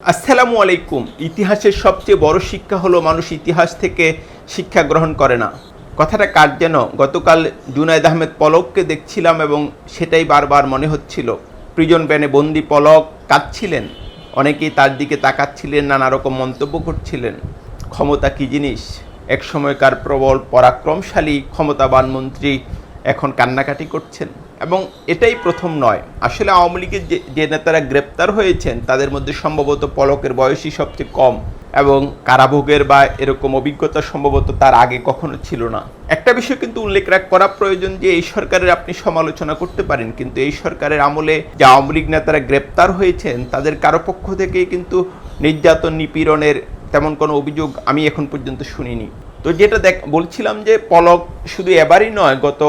আসসালামু আলাইকুম। ইতিহাসের সবচেয়ে বড় শিক্ষা হলো মানুষ ইতিহাস থেকে শিক্ষা গ্রহণ করে না। কথাটা কার যেন? গতকাল জুনায়দ আহমেদ পলককে দেখছিলাম এবং সেটাই বারবার মনে হচ্ছিল। প্রিজন ব্যানে বন্দি পলক কাঁদছিলেন। অনেকেই তার দিকে তাকাচ্ছিলেন, নানা রকম মন্তব্য করছিলেন। ক্ষমতা কী জিনিস? এক সময়কার প্রবল, পরাক্রমশালী, ক্ষমতাবান মন্ত্রী এখন কান্নাকাটি করছেন। এবং এটাই প্রথম নয়। আসলে আওয়ামী লীগের যে নেতারা গ্রেপ্তার হয়েছেন, তাদের মধ্যে সম্ভবত পলকের বয়সই সবচেয়ে কম এবং কারাভোগের বা এরকম অভিজ্ঞতা সম্ভবত তার আগে কখনো ছিল না। একটা বিষয় কিন্তু উল্লেখ রাখ, করা প্রয়োজন যে, এই সরকারের আপনি সমালোচনা করতে পারেন, কিন্তু এই সরকারের আমলে যে আওয়ামী লীগ নেতারা গ্রেপ্তার হয়েছেন, তাদের কারও পক্ষ থেকেই কিন্তু নির্যাতন, নিপীড়নের তেমন কোনো অভিযোগ আমি এখন পর্যন্ত শুনিনি। তো যেটা দেখ, বলছিলাম যে পলক শুধু এবারই নয়, গত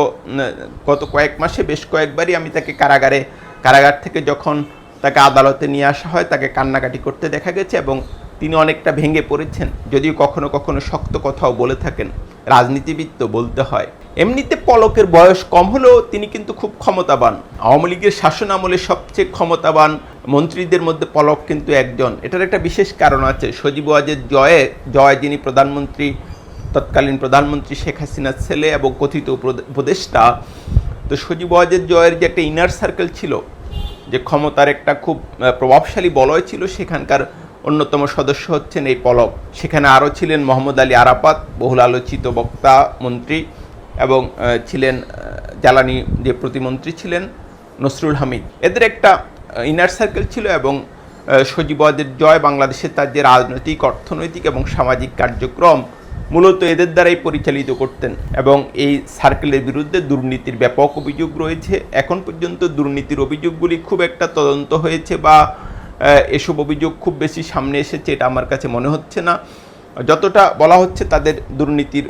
গত কয়েক মাসে বেশ কয়েকবারই আমি তাকে কারাগারে, কারাগার থেকে যখন তাকে আদালতে নিয়ে আসা হয়, তাকে কান্নাকাটি করতে দেখা গেছে এবং তিনি অনেকটা ভেঙে পড়েছেন, যদিও কখনো কখনো শক্ত কথাও বলে থাকেন রাজনীতিবিদ তো বলতে হয়। এমনিতে পলকের বয়স কম হলেও তিনি কিন্তু খুব ক্ষমতাবান। আওয়ামী লীগের শাসন আমলে সবচেয়ে ক্ষমতাবান মন্ত্রীদের মধ্যে পলক কিন্তু একজন। এটার একটা বিশেষ কারণ আছে। সজীব ওয়াজের জয়ে, জয় যিনি প্রধানমন্ত্রী তৎকালীন প্রধানমন্ত্রী শেখ হাসিনার ছেলে এবং কথিত উপদ- উপদেষ্টা। তো সজীব ওয়াজের জয়ের যে একটা ইনার সার্কেল ছিল, যে ক্ষমতার একটা খুব প্রভাবশালী বলয় ছিল, সেখানকার অন্যতম সদস্য হচ্ছেন এই পলক। সেখানে আরও ছিলেন মোহাম্মদ আলী আরাপাত বহুল আলোচিত বক্তা, মন্ত্রী এবং ছিলেন জ্বালানি যে প্রতিমন্ত্রী ছিলেন, নসরুল হামিদ। এদের একটা ইনার সার্কেল ছিল এবং সজীব ওয়াজের জয় বাংলাদেশের তার যে রাজনৈতিক, অর্থনৈতিক এবং সামাজিক কার্যক্রম মূলত এদের দ্বারাই পরিচালিত করতেন এবং এই সার্কেলের বিরুদ্ধে দুর্নীতির ব্যাপক অভিযোগ রয়েছে। এখন পর্যন্ত দুর্নীতির অভিযোগগুলি খুব একটা তদন্ত হয়েছে বা এসব অভিযোগ খুব বেশি সামনে এসেছে এটা আমার কাছে মনে হচ্ছে না। যতটা বলা হচ্ছে তাদের দুর্নীতির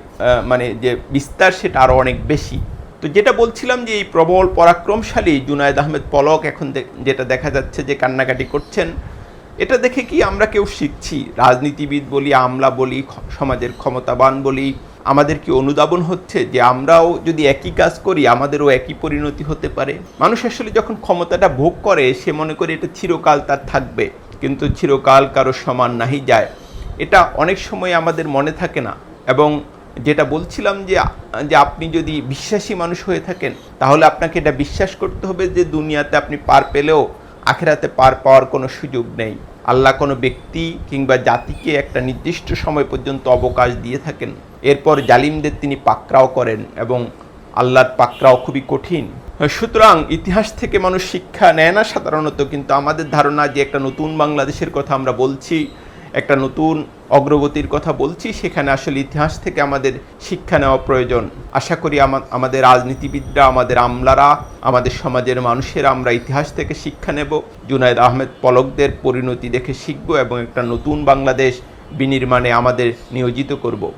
মানে যে বিস্তার সেটা আরও অনেক বেশি। তো যেটা বলছিলাম যে এই প্রবল পরাক্রমশালী জুনায়দ আহমেদ পলক এখন যেটা দেখা যাচ্ছে যে কান্নাকাটি করছেন এটা দেখে কি আমরা কেউ শিখছি? রাজনীতিবিদ বলি, আমলা বলি সমাজের ক্ষমতাবান বলি, আমাদের কি অনুধাবন হচ্ছে যে আমরাও যদি একই কাজ করি, আমাদেরও একই পরিণতি হতে পারে? মানুষ আসলে যখন ক্ষমতাটা ভোগ করে, সে মনে করে এটা চিরকাল তার থাকবে, কিন্তু চিরকাল কারও সমান নাহি যায়। এটা অনেক সময় আমাদের মনে থাকে না। এবং যেটা বলছিলাম যে যে আপনি যদি বিশ্বাসী মানুষ হয়ে থাকেন, তাহলে আপনাকে এটা বিশ্বাস করতে হবে যে দুনিয়াতে আপনি পার পেলেও আখেরাতে পার পাওয়ার কোনো সুযোগ নেই। আল্লাহ কোনো ব্যক্তি কিংবা জাতিকে একটা নির্দিষ্ট সময় পর্যন্ত অবকাশ দিয়ে থাকেন। এরপর জালিমদের তিনি পাকরাও করেন এবং আল্লাহর পাকরাও খুবই কঠিন। সুতরাং ইতিহাস থেকে মানুষ শিক্ষা নেয় না সাধারণত, কিন্তু আমাদের ধারণা যে একটা নতুন বাংলাদেশের কথা আমরা বলছি একটা নতুন অগ্রগতির কথা বলছি, সেখানে আসলে ইতিহাস থেকে আমাদের শিক্ষা নেওয়া প্রয়োজন। আশা করি আমা- আমাদের রাজনীতিবিদরা, আমাদের আমলারা, আমাদের সমাজের মানুষেরা আমরা ইতিহাস থেকে শিক্ষা নেব। জুনায়দ আহমেদ পলকদের পরিণতি দেখে শিখব এবং একটা নতুন বাংলাদেশ বিনির্মাণে আমাদের নিয়োজিত করব।